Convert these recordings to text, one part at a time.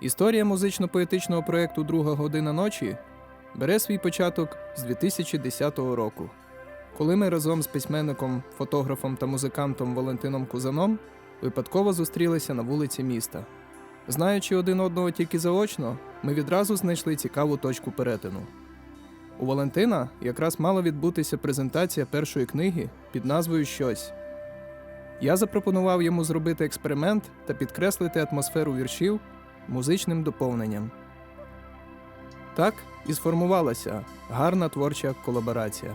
Історія музично-поетичного проєкту Друга година ночі бере свій початок з 2010 року, коли ми разом з письменником, фотографом та музикантом Валентином Кузаном випадково зустрілися на вулиці міста. Знаючи один одного тільки заочно, ми відразу знайшли цікаву точку перетину. У Валентина якраз мала відбутися презентація першої книги під назвою Щось. Я запропонував йому зробити експеримент та підкреслити атмосферу віршів музичним доповненням. Так і сформувалася гарна творча колаборація.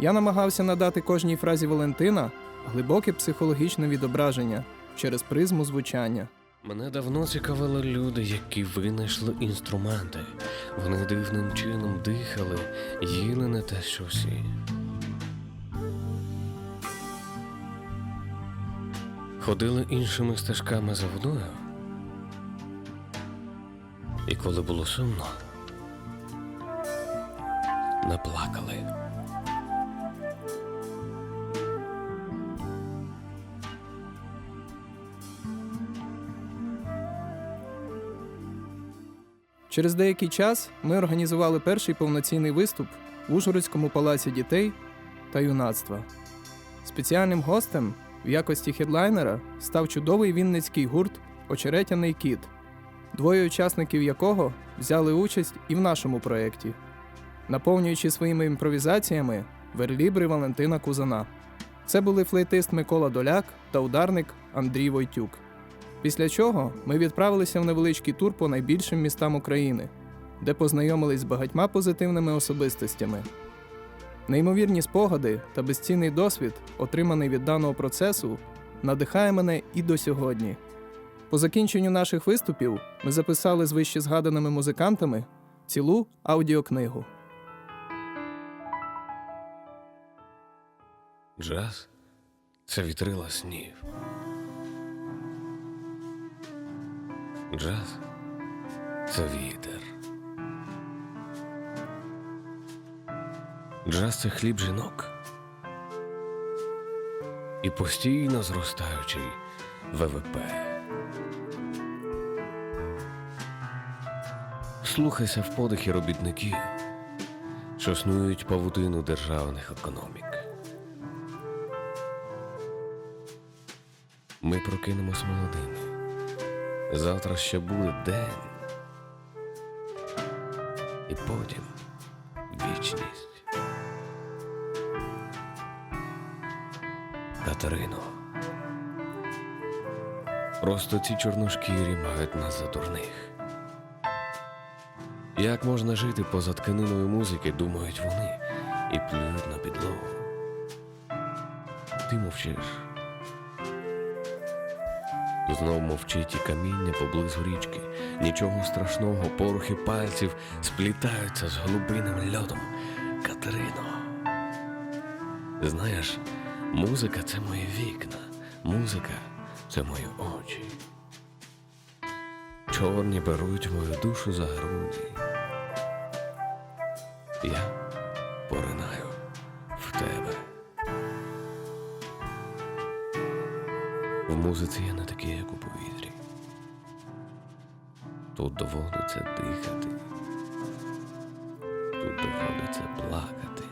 Я намагався надати кожній фразі Валентина глибоке психологічне відображення через призму звучання. Мене давно цікавили люди, які винайшли інструменти. Вони дивним чином дихали, їли не те, що всі. Ходили іншими стежками за водою. І коли було сумно, не плакали. Через деякий час ми організували перший повноцінний виступ в Ужгородському палаці дітей та юнацтва. Спеціальним гостем в якості хедлайнера став чудовий вінницький гурт Очеретяний кіт, двоє учасників якого взяли участь і в нашому проєкті, наповнюючи своїми імпровізаціями верлібри Валентина Кузана. Це були флейтист Микола Доляк та ударник Андрій Войтюк. Після чого ми відправилися в невеличкий тур по найбільшим містам України, де познайомились з багатьма позитивними особистостями. Неймовірні спогади та безцінний досвід, отриманий від даного процесу, надихає мене і до сьогодні. По закінченню наших виступів ми записали з вище згаданими музикантами цілу аудіокнигу. Джаз це вітрила снів. Джаз це вітер. Джаз це хліб жінок. І постійно зростаючий ВВП. Слухайся в подихі робітників, що снують павутину державних економік. Ми прокинемось молодими. Завтра ще буде день. І потім вічність. Катерино. Просто ці чорношкірі мають нас за дурних. Як можна жити поза тканиною музики, думають вони, і плюють на підлогу. Ти мовчиш. Знов мовчить і каміння поблизу річки. Нічого страшного, порухи пальців сплітаються з голубиним льодом. Катерино. Знаєш, музика це мої вікна, музика це мої очі. Чорні беруть мою душу за груді. Я поринаю в тебе. В музиці я не такий, як у повітрі. Тут доводиться дихати, тут доводиться плакати.